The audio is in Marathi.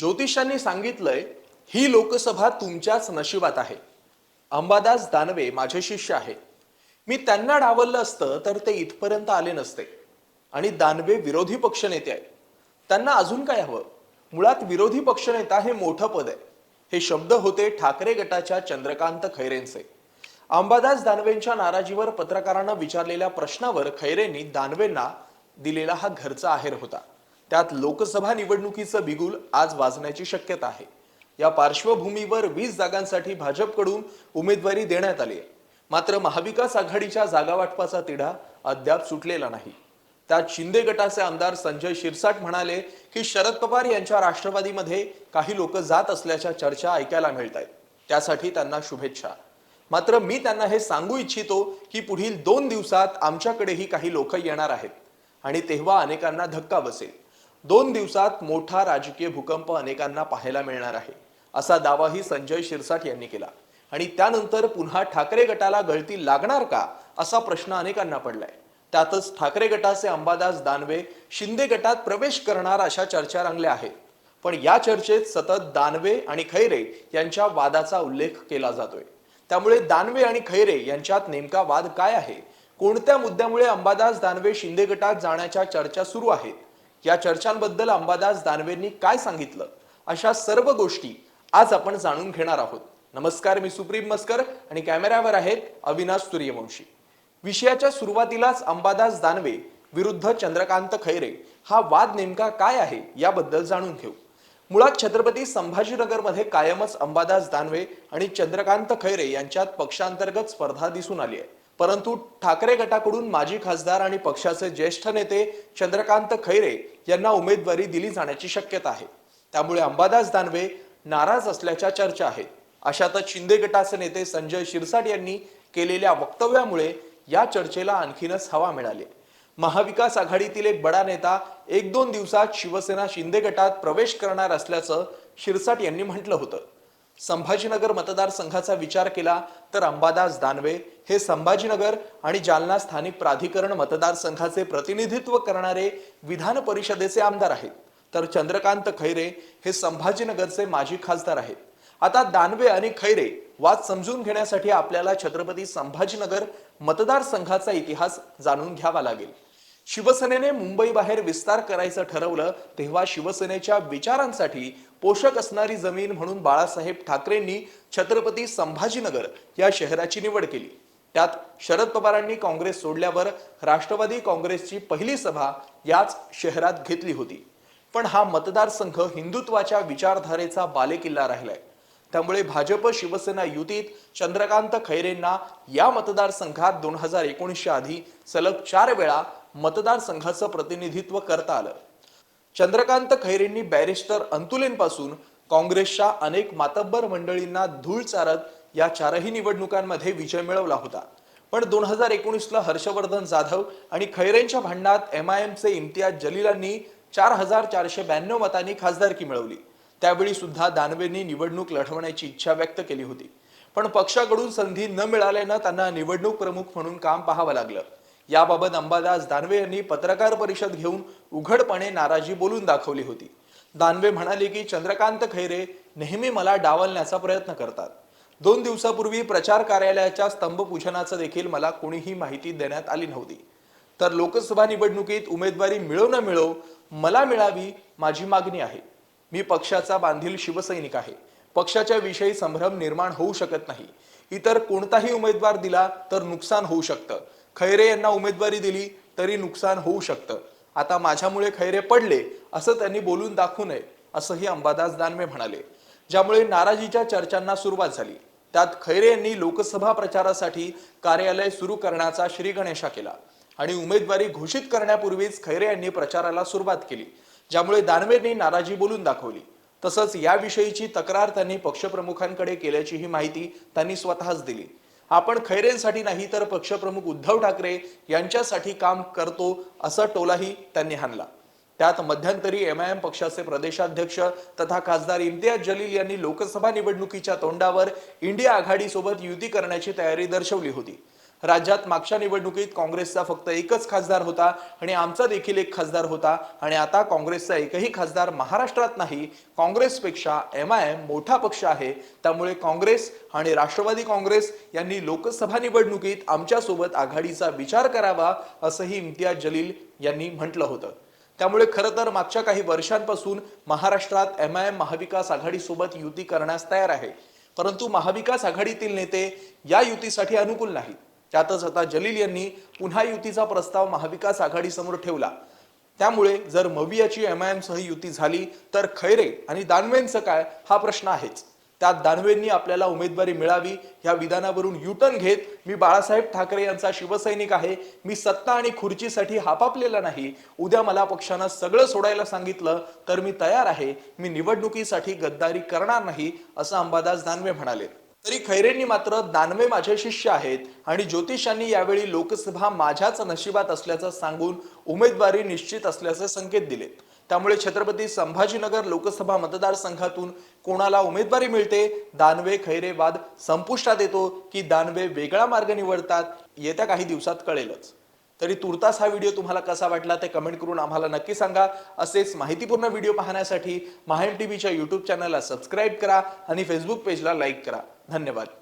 ज्योतिषांनी सांगितलंय ही लोकसभा तुमच्याच नशिबात आहे. अंबादास दानवे माझे शिष्य आहे. मी त्यांना डावललं असतं तर ते इथपर्यंत आले नसते. आणि दानवे विरोधी पक्षनेते आहेत. त्यांना अजून काय हवं? मुळात विरोधी पक्षनेता हे मोठं पद आहे. हे शब्द होते ठाकरे गटाच्या चंद्रकांत खैरेंचे. अंबादास दानवेंच्या नाराजीवर पत्रकारांना विचारलेल्या प्रश्नावर खैरेंनी दानवेंना दिलेला हा घरचा आहेर होता. त्यात लोकसभा निवडणुकीचं बिगुल आज वाजण्याची शक्यता आहे. या पार्श्वभूमीवर वीस जागांसाठी भाजपकडून उमेदवारी देण्यात आली आहे. मात्र महाविकास आघाडीच्या जागा वाटपाचा तिढा अद्याप सुटलेला नाही. त्यात शिंदे गटाचे आमदार संजय शिरसाट म्हणाले की शरद पवार यांच्या राष्ट्रवादीमध्ये काही लोक जात असल्याच्या चर्चा ऐकायला मिळत आहेत त्यासाठी त्यांना शुभेच्छा. मात्र मी त्यांना हे सांगू इच्छितो की पुढील दोन दिवसात आमच्याकडेही काही लोक येणार आहेत आणि तेव्हा अनेकांना धक्का बसेल. दोन दिवसात मोठा राजकीय भूकंप अनेकांना पाहायला मिळणार आहे असा दावाही संजय शिरसाट यांनी केला. आणि त्यानंतर पुन्हा ठाकरे गटाला गळती लागणार का असा प्रश्न अनेकांना पडलाय. त्यातच ठाकरे गटाचे अंबादास दानवे शिंदे गटात प्रवेश करणार अशा चर्चा रंगल्या आहेत. पण या चर्चेत सतत दानवे आणि खैरे यांच्या वादाचा उल्लेख केला जातोय. त्यामुळे दानवे आणि खैरे यांच्यात नेमका वाद काय आहे? कोणत्या मुद्द्यामुळे अंबादास दानवे शिंदे गटात जाण्याच्या चर्चा सुरू आहेत? या चर्चांबद्दल अंबादास दानवेंनी काय सांगितलं? अशा सर्व गोष्टी आज आपण जाणून घेणार आहोत. नमस्कार मी सुप्रीम मस्कर आणि कॅमेऱ्यावर आहेत अविनाश सूर्यवंशी. विषयाच्या सुरुवातीलाच अंबादास दानवे विरुद्ध चंद्रकांत खैरे हा वाद नेमका काय आहे याबद्दल जाणून घेऊ. मुळात छत्रपती संभाजीनगरमध्ये कायमच अंबादास दानवे आणि चंद्रकांत खैरे यांच्यात पक्षांतर्गत स्पर्धा दिसून आली आहे. परंतु ठाकरे गटाकडून माजी खासदार आणि पक्षाचे ज्येष्ठ नेते चंद्रकांत खैरे यांना उमेदवारी दिली जाण्याची शक्यता आहे. त्यामुळे अंबादास दानवे नाराज असल्याच्या चर्चा आहेत. अशातच शिंदे गटाचे नेते संजय शिरसाट यांनी केलेल्या वक्तव्यामुळे या चर्चेला आणखीनच हवा मिळाली. महाविकास आघाडीतील एक बडा नेता एक दोन दिवसात शिवसेना शिंदे गटात प्रवेश करणार असल्याचं शिरसाट यांनी म्हटलं होतं. संभाजीनगर मतदारसंघाचा विचार केला तर अंबादास दानवे. हे संभाजीनगर आणि जालना स्थानिक प्राधिकरण मतदारसंघाचे प्रतिनिधित्व करणारे विधान परिषदेचे आमदार आहेत. तर चंद्रकांत खैरे हे संभाजीनगरचे माजी खासदार आहेत. आता दानवे आणि खैरे वाद समजून घेण्यासाठी आपल्याला छत्रपती संभाजीनगर मतदारसंघाचा इतिहास जाणून घ्यावा लागेल. शिवसेनेने मुंबई बाहेर विस्तार करायचं ठरवलं तेव्हा शिवसेनेच्या विचारांसाठी पोषक असणारी जमीन म्हणून बाळासाहेब ठाकरेंनी छत्रपती संभाजीनगर या शहराची निवड केली. त्यात शरद पवारांनी काँग्रेस सोडल्यावर राष्ट्रवादी काँग्रेसची पहिली सभा याच शहरात घेतली होती. पण हा मतदारसंघ हिंदुत्वाच्या विचारधारेचा बालेकिल्ला राहिलाय. त्यामुळे भाजप शिवसेना युतीत चंद्रकांत खैरेंना या मतदारसंघात दोन हजार एकोणीसच्या आधी सलग चार वेळा मतदारसंघाचं प्रतिनिधित्व करता आलं. चंद्रकांत खैरेंनी बॅरिस्टर अंतुलेंपासून काँग्रेसच्या अनेक मातब्बर मंडळींना धूळ चारत या चारही निवडणुकांमध्ये विजय मिळवला होता. पण दोन हजार एकोणीसला हर्षवर्धन जाधव आणि खैरेंच्या भांडणात एम आय एमचे इम्तियाज जलीलांनी चार हजार चारशे ब्याण्णव मतांनी खासदारकी मिळवली. त्यावेळी सुद्धा दानवेंनी निवडणूक लढवण्याची इच्छा व्यक्त केली होती. पण पक्षाकडून संधी न मिळाल्यानं त्यांना निवडणूक प्रमुख म्हणून काम पाहावं लागलं. याबाबत अंबादास दानवे यांनी पत्रकार परिषद घेऊन उघडपणे नाराजी बोलून दाखवली होती. दानवे म्हणाले की चंद्रकांत खैरे नेहमी मला डावलण्याचा प्रयत्न करतात. दोन दिवसापूर्वी प्रचार कार्यालयाच्या स्तंभपूजनाचं देखील मला कोणीही माहिती देण्यात आली नव्हती. तर लोकसभा निवडणुकीत उमेदवारी मिळो न मिळो मला मिळावी माझी मागणी आहे. मी पक्षाचा बांधील शिवसैनिक आहे. पक्षाच्या विषयी संभ्रम निर्माण होऊ शकत नाही. इतर कोणताही उमेदवार दिला तर नुकसान होऊ शकतं. खैरे यांना उमेदवारी दिली तरी नुकसान होऊ शकतं. आता माझ्यामुळे खैरे पडले असं त्यांनी बोलून दाखवू नये असंही अंबादास दानवे म्हणाले. ज्यामुळे नाराजीच्या चर्चांना सुरुवात झाली. त्यात खैरे यांनी लोकसभा प्रचारासाठी कार्यालय सुरू करण्याचा श्रीगणेशा केला आणि उमेदवारी घोषित करण्यापूर्वीच खैरे यांनी प्रचाराला सुरुवात केली ज्यामुळे दानवेंनी नाराजी बोलून दाखवली. तसंच याविषयीची तक्रार त्यांनी पक्षप्रमुखांकडे केल्याचीही माहिती त्यांनी स्वतःच दिली. आपण खैरेंसाठी नाही तर पक्षप्रमुख उद्धव ठाकरे यांच्यासाठी काम करतो असा टोलाही त्यांनी हाणला. त्यात मध्यंतरी एम आय एम पक्षाचे प्रदेशाध्यक्ष तथा खासदार इम्तियाज जलील यांनी लोकसभा निवडणुकीच्या तोंडावर इंडिया आघाडीसोबत युती करण्याची तयारी दर्शवली होती. राज्यात मागच्या निवडणुकीत काँग्रेसचा फक्त एकच खासदार होता आणि आमचा देखील एक खासदार होता. आणि आता काँग्रेसचा एकही खासदार महाराष्ट्रात नाही काँग्रेसपेक्षा एम आय एम मोठा पक्ष आहे. त्यामुळे काँग्रेस आणि राष्ट्रवादी काँग्रेस यांनी लोकसभा निवडणुकीत आमच्यासोबत आघाडीचा विचार करावा असंही इम्तियाज जलील यांनी म्हटलं होतं. त्यामुळे खरं तर मागच्या काही वर्षांपासून महाराष्ट्रात एम आय एम महाविकास आघाडीसोबत युती करण्यास तयार आहे. परंतु महाविकास आघाडीतील नेते या युतीसाठी अनुकूल नाहीत. त्यातच आता जलील यांनी पुन्हा युतीचा प्रस्ताव महाविकास आघाडीसमोर ठेवला. त्यामुळे जर मवियाची एम आय सह युती झाली तर खैरे आणि दानवेंचं काय? हा प्रश्न आहेच. त्यात दानवेंनी आपल्याला उमेदवारी मिळावी या विधानावरून युटर्न घेत मी बाळासाहेब ठाकरे यांचा शिवसैनिक आहे. मी सत्ता आणि खुर्चीसाठी हापापलेला नाही. उद्या मला पक्षानं सगळं सोडायला सांगितलं तर मी तयार आहे. मी निवडणुकीसाठी गद्दारी करणार नाही असं अंबादास दानवे म्हणाले. तरी खैरेंनी मात्र दानवे माझे शिष्य आहेत आणि ज्योतिषांनी यावेळी लोकसभा माझ्याच नशिबात असल्याचं सांगून उमेदवारी निश्चित असल्याचे संकेत दिले. त्यामुळे छत्रपती संभाजीनगर लोकसभा मतदारसंघातून कोणाला उमेदवारी मिळते दानवे खैरे वाद संपुष्टात येतो की दानवे वेगळा मार्ग निवडतात येत्या काही दिवसात कळेलच. तरी तुर्तास हा व्हिडिओ तुम्हाला कसा वाटला ते कमेंट करून आम्हाला नक्की सांगा. असेच माहितीपूर्ण व्हिडिओ पाहण्यासाठी महाएम टीव्हीच्या युट्यूब चॅनलला सबस्क्राईब करा आणि फेसबुक पेजला लाईक करा. धन्यवाद.